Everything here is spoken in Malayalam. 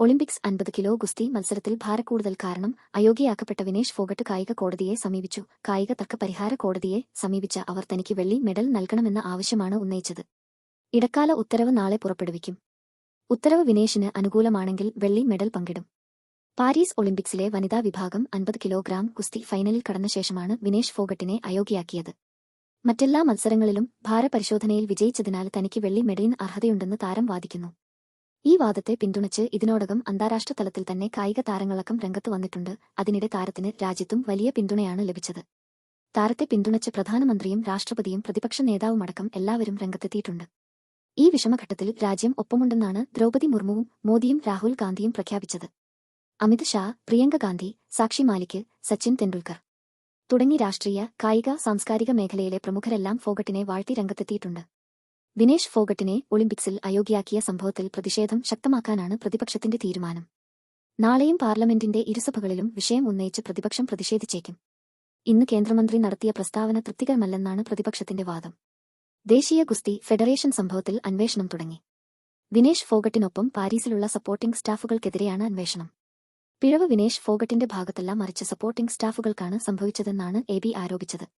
ഒളിമ്പിക്സ് അൻപത് കിലോ ഗുസ്തി മത്സരത്തിൽ ഭാരക്കൂടുതൽ കാരണം അയോഗ്യയാക്കപ്പെട്ട വിനേഷ് ഫോഗട്ട് കായിക കോടതിയെ സമീപിച്ചു. കായിക തർക്ക പരിഹാര കോടതിയെ സമീപിച്ച അവർ തനിക്ക് വെള്ളി മെഡൽ നൽകണമെന്ന ആവശ്യമാണ് ഉന്നയിച്ചത്. ഇടക്കാല ഉത്തരവ് നാളെ പുറപ്പെടുവിക്കും. ഉത്തരവ് വിനേഷിന് അനുകൂലമാണെങ്കിൽ വെള്ളി മെഡൽ പങ്കിടും. പാരീസ് ഒളിമ്പിക്സിലെ വനിതാ വിഭാഗം അൻപത് കിലോഗ്രാം ഗുസ്തി ഫൈനലിൽ കടന്ന ശേഷമാണ് വിനേഷ് ഫോഗട്ടിനെ അയോഗ്യയാക്കിയത്. മറ്റെല്ലാ മത്സരങ്ങളിലും ഭാരപരിശോധനയിൽ വിജയിച്ചതിനാൽ തനിക്ക് വെള്ളി മെഡലിന് അർഹതയുണ്ടെന്ന് താരം വാദിക്കുന്നു. ഈ വാദത്തെ പിന്തുണച്ച് ഇതിനോടകം അന്താരാഷ്ട്ര തലത്തിൽ തന്നെ കായിക താരങ്ങളക്കം രംഗത്ത് വന്നിട്ടുണ്ട്. അതിനിടെ താരത്തിന് രാജ്യത്തും വലിയ പിന്തുണയാണ് ലഭിച്ചത്. താരത്തെ പിന്തുണച്ച് പ്രധാനമന്ത്രിയും രാഷ്ട്രപതിയും പ്രതിപക്ഷ നേതാവുമടക്കം എല്ലാവരും രംഗത്തെത്തിയിട്ടുണ്ട്. ഈ വിഷമഘട്ടത്തിൽ രാജ്യം ഒപ്പമുണ്ടെന്നാണ് ദ്രൗപതി മുർമുവും മോദിയും രാഹുൽ ഗാന്ധിയും പ്രഖ്യാപിച്ചത്. അമിത് ഷാ പ്രിയങ്ക ഗാന്ധി സാക്ഷി മാലിക് സച്ചിൻ തെണ്ടുൽക്കർ തുടങ്ങി രാഷ്ട്രീയ കായിക സാംസ്കാരിക മേഖലയിലെ പ്രമുഖരെല്ലാം ഫോഗട്ടിനെ വാഴ്ത്തി രംഗത്തെത്തിയിട്ടുണ്ട്. വിനേഷ് ഫോഗട്ടിനെ ഒളിമ്പിക്സിൽ അയോഗ്യയാക്കിയ സംഭവത്തിൽ പ്രതിഷേധം ശക്തമാക്കാനാണ് പ്രതിപക്ഷത്തിന്റെ തീരുമാനം. നാളെയും പാർലമെന്റിന്റെ ഇരുസഭകളിലും വിഷയം ഉന്നയിച്ച് പ്രതിപക്ഷം പ്രതിഷേധിച്ചേക്കും. ഇന്ന് കേന്ദ്രമന്ത്രി നടത്തിയ പ്രസ്താവന തൃപ്തികരമല്ലെന്നാണ് പ്രതിപക്ഷത്തിന്റെ വാദം. ദേശീയ ഗുസ്തി ഫെഡറേഷൻ സംഭവത്തിൽ അന്വേഷണം തുടങ്ങി. വിനേഷ് ഫോഗട്ടിനൊപ്പം പാരീസിലുള്ള സപ്പോർട്ടിംഗ് സ്റ്റാഫുകൾക്കെതിരെയാണ് അന്വേഷണം. പിഴവ് വിനേഷ് ഫോഗട്ടിന്റെ ഭാഗത്തല്ല മറിച്ച് സപ്പോർട്ടിംഗ് സ്റ്റാഫുകൾക്കാണ് സംഭവിച്ചതെന്നാണ് എ ബി ആരോപിച്ചത്.